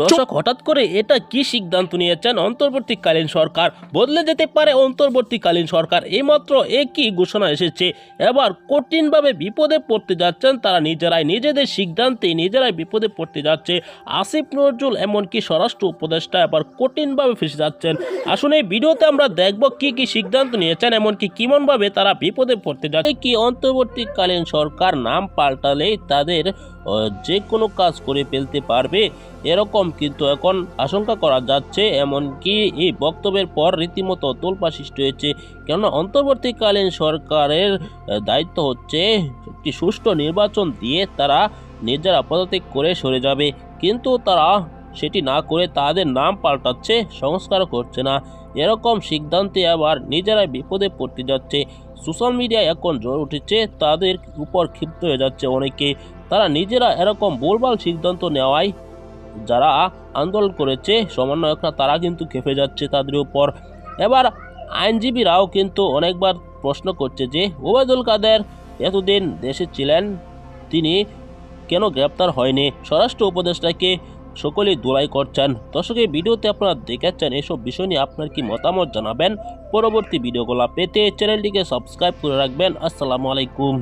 দর্শক হঠাৎ করে এটা কি সিদ্ধান্ত নিয়েছেন অন্তর্বর্তীকালীন সরকার? বদলে যেতে পারে অন্তর্বর্তীকালীন সরকার এইমাত্র একই ঘোষণা এসেছে। এবার কঠিনভাবে বিপদে পড়তে যাচ্ছেন তারা নিজেরাই নিজেদের সিদ্ধান্তে নিজেরাই বিপদে পড়তে যাচ্ছে। আসিফ নজরুল এমনকি স্বরাষ্ট্র উপদেষ্টা এবার কঠিনভাবে ফেসে যাচ্ছেন। আসুন এই ভিডিওতে আমরা দেখব কি কি সিদ্ধান্ত নিয়েছেন এমনকি কেমনভাবে তারা বিপদে পড়তে যাচ্ছে। কি অন্তর্বর্তীকালীন সরকার নাম পাল্টালেই তাদের যে কোনো কাজ করে ফেলতে পারবে? এরকম কিন্তু এখন আশঙ্কা করা যাচ্ছে এমনকি এই বক্তব্যের পর রীতিমতো তোলপা সৃষ্টি হয়েছে কেননা অন্তর্বর্তীকালীন সরকারের দায়িত্ব হচ্ছে একটি সুষ্ঠু নির্বাচন দিয়ে তারা নিজেরা পদত্যাগ করে সরে যাবে। কিন্তু তারা সেটি না করে তাদের নাম পাল্টাচ্ছে, সংস্কার করছে না। এরকম সিদ্ধান্তে আবার নিজেরাই বিপদে পড়তে যাচ্ছে। সোশ্যাল মিডিয়ায় এখন জ্বর উঠেছে, তাদের উপর ক্ষিপ্ত হয়ে যাচ্ছে অনেকে। তারা নিজেরা এরকম ভুলভাল সিদ্ধান্ত নেওয়ায় যারা আন্দোলন করেছে, সমন্বয়করা, তারা কিন্তু খেপে যাচ্ছে তাদের উপর। এবার আইনজীবীরাও কিন্তু অনেকবার প্রশ্ন করছে যে, ওবায়দুল কাদের এতদিন দেশে ছিলেন, তিনি কেন গ্রেপ্তার হয়নি? স্বরাষ্ট্র উপদেষ্টাকে সকলেই দোলাই করছেন। দর্শক, এই ভিডিওতে আপনারা দেখেছেন এসব বিষয় নিয়ে আপনার কি মতামত জানাবেন? পরবর্তী ভিডিওগুলো পেতে চ্যানেলটিকে সাবস্ক্রাইব করে রাখবেন। আসসালামু আলাইকুম।